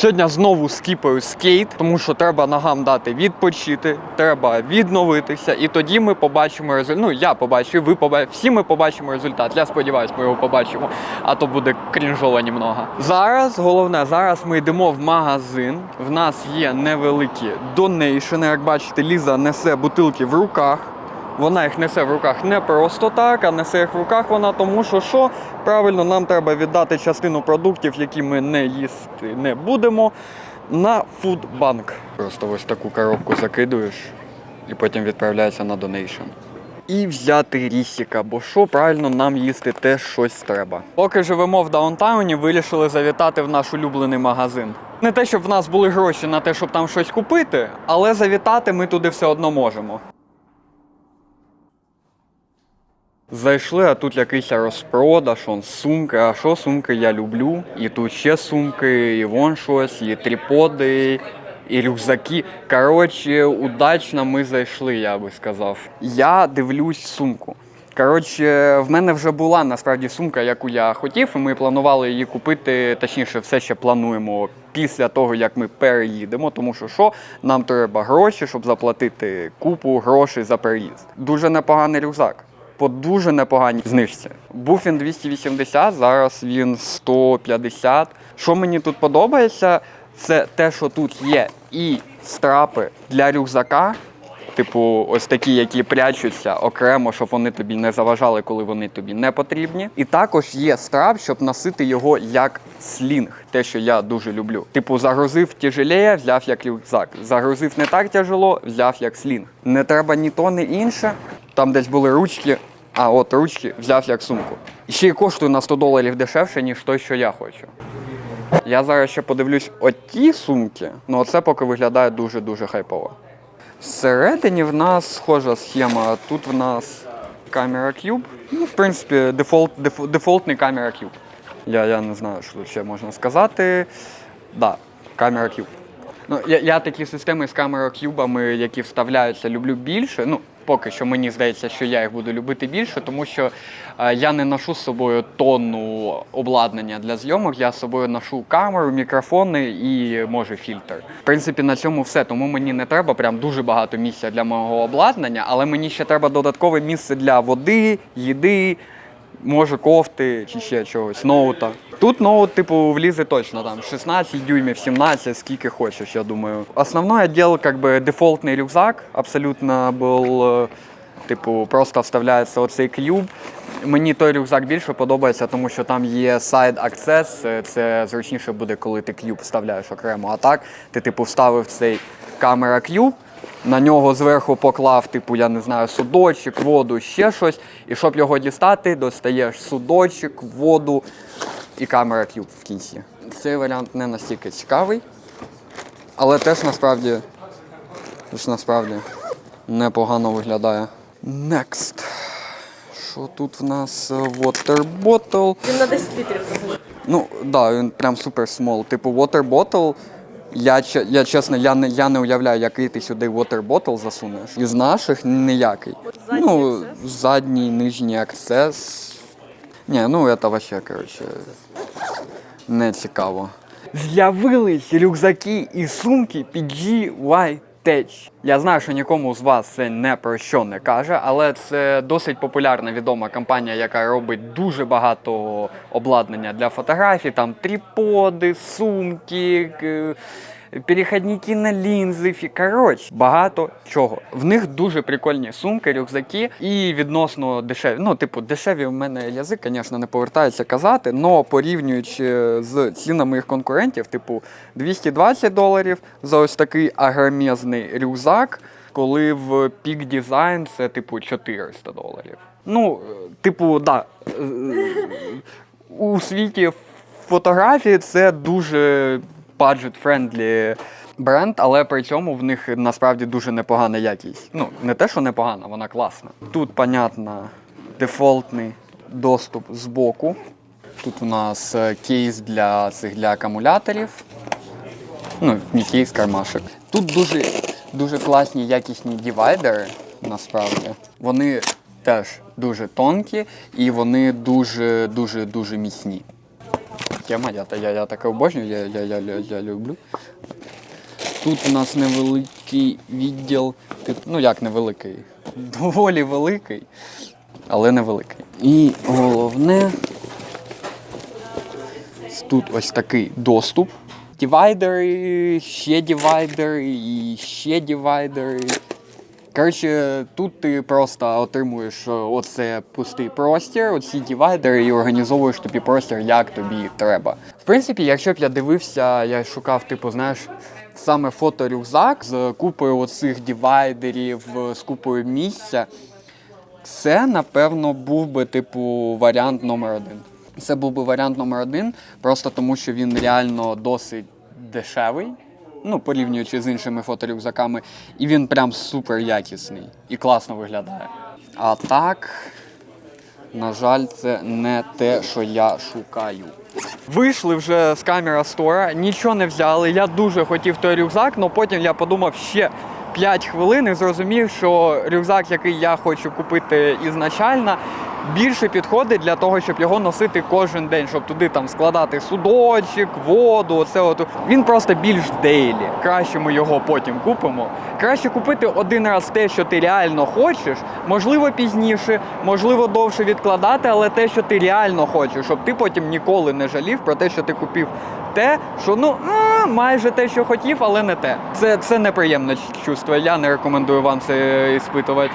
Сьогодні знову скіпаю скейт, тому що треба ногам дати відпочити, треба відновитися, і тоді ми побачимо результат. Ну, я побачу, ви побачите, всі ми побачимо результат. Я сподіваюся, ми його побачимо, а то буде крінжово німного. Зараз головне, зараз ми йдемо в магазин. В нас є невеликі донейшени. Як бачите, Ліза несе бутилки в руках. Вона їх несе в руках не просто так, а несе їх в руках вона, тому що що правильно нам треба віддати частину продуктів, які ми не їсти не будемо, на фудбанк. Просто ось таку коробку закидуєш і потім відправляється на донейшн. І взяти рісіка, бо що правильно нам їсти теж щось треба. Поки живемо в даунтауні, вирішили завітати в наш улюблений магазин. Не те, щоб в нас були гроші на те, щоб там щось купити, але завітати ми туди все одно можемо. Зайшли, а тут якийсь розпродаж, он сумки. А що сумки я люблю? І тут ще сумки, і вон щось, і тріподи, і рюкзаки. Коротше, удачно ми зайшли, я би сказав. Я дивлюсь сумку. Коротше, в мене вже була насправді сумка, яку я хотів, і ми планували її купити, точніше, все ще плануємо після того, як ми переїдемо. Тому що що, нам треба гроші, щоб заплатити купу грошей за переїзд. Дуже непоганий рюкзак по дуже непоганій знижці. Був він 280, зараз він 150. Що мені тут подобається, це те, що тут є і страпи для рюкзака. Типу, ось такі, які прячуться окремо, щоб вони тобі не заважали, коли вони тобі не потрібні. І також є страп, щоб носити його як слінг, те, що я дуже люблю. Типу, загрузив тяжелее, взяв як рюкзак. Загрузив не так тяжело, взяв як слінг. Не треба ні то, ні інше. Там десь були ручки, а от ручки взяв як сумку. І ще й коштує на 100 доларів дешевше, ніж той, що я хочу. Я зараз ще подивлюсь оті сумки, ну оце поки виглядає дуже-дуже хайпово. Всередині в нас схожа схема. Тут в нас камера Cube. Ну, в принципі, дефолт, деф, дефолтний камера Cube. Я, я не знаю, що ще можна сказати. Да, камера Cube. Ну, я, я такі системи з камерокюбами, які вставляються, люблю більше. Ну, поки що мені здається, що я їх буду любити більше, тому що е, я не ношу з собою тонну обладнання для зйомок. Я з собою ношу камеру, мікрофони і може фільтр. В принципі, на цьому все. Тому мені не треба прям дуже багато місця для мого обладнання, але мені ще треба додаткове місце для води, їди. Може кофти чи ще чогось, ноута. Тут ноут, типу, влізе точно там 16 дюймів, 17, скільки хочеш, я думаю. Основной отдел, как бы, дефолтний рюкзак, абсолютно був, е, типу, просто вставляється оцей клюб. Мені той рюкзак більше подобається, тому що там є access, це зручніше буде, коли ти клюб вставляєш окремо. А так, ти, типу, вставив цей камера клюб, на нього зверху поклав, типу, я не знаю, судочок, воду, ще щось. І щоб його дістати, достаєш судочок, воду і камера кюб в кінці. Цей варіант не настільки цікавий, але теж насправді, теж насправді непогано виглядає. Next. Що тут в нас? Water bottle. Він на 10 літрів. Ну, да, він прям супер смол. Типу, water bottle. Я, я чесно, я не, я не уявляю, який ти сюди water bottle засунеш. Із наших ніякий. Задній ну, аксес? задній, нижній аксес. Ні, ну це вообще, коротше, не цікаво. З'явились рюкзаки і сумки під GY Tech. Я знаю, що нікому з вас це не про що не каже, але це досить популярна відома компанія, яка робить дуже багато обладнання для фотографій. Там тріподи, сумки. Перехідники на лінзи, коротше, багато чого. В них дуже прикольні сумки, рюкзаки і відносно дешеві. Ну, типу, дешеві в мене язик, звісно, не повертається казати, але порівнюючи з цінами їх конкурентів, типу 220 доларів за ось такий агромезний рюкзак, коли в Peak Design це типу 400 доларів. Ну, е, типу, да. е, У світі фотографії це дуже budget-friendly бренд, але при цьому в них насправді дуже непогана якість. Ну, не те, що непогана, вона класна. Тут, понятно, дефолтний доступ з боку. Тут у нас е, кейс для цих для акумуляторів. Ну, не кейс, кармашек. Тут дуже, дуже класні якісні дивайдери, насправді. Вони теж дуже тонкі і вони дуже, дуже, дуже міцні. Тема, я, я, я таке обожнюю, я, я, я, я, я люблю. Тут у нас невеликий відділ, ну як невеликий, доволі великий, але невеликий. І головне, тут ось такий доступ. Дівайдери, ще дівайдери і ще дівайдери. Коротше, тут ти просто отримуєш е, оце пустий простір, оці дівайдери і організовуєш тобі простір, як тобі треба. В принципі, якщо б я дивився, я шукав, типу, знаєш, саме фоторюкзак з купою оцих дівайдерів, з купою місця, це, напевно, був би, типу, варіант номер один. Це був би варіант номер один, просто тому що він реально досить дешевий, ну, порівнюючи з іншими фоторюкзаками, і він прям супер якісний і класно виглядає. А так, на жаль, це не те, що я шукаю. Вийшли вже з камера стора, нічого не взяли. Я дуже хотів той рюкзак, але потім я подумав ще 5 хвилин і зрозумів, що рюкзак, який я хочу купити ізначально, більше підходить для того, щоб його носити кожен день, щоб туди там складати судочок, воду. Оце от. Він просто більш дейлі. Краще ми його потім купимо. Краще купити один раз те, що ти реально хочеш, можливо, пізніше, можливо, довше відкладати, але те, що ти реально хочеш, щоб ти потім ніколи не жалів про те, що ти купив те, що ну майже те, що хотів, але не те. Це, це неприємне чувство. Я не рекомендую вам це іспитувати.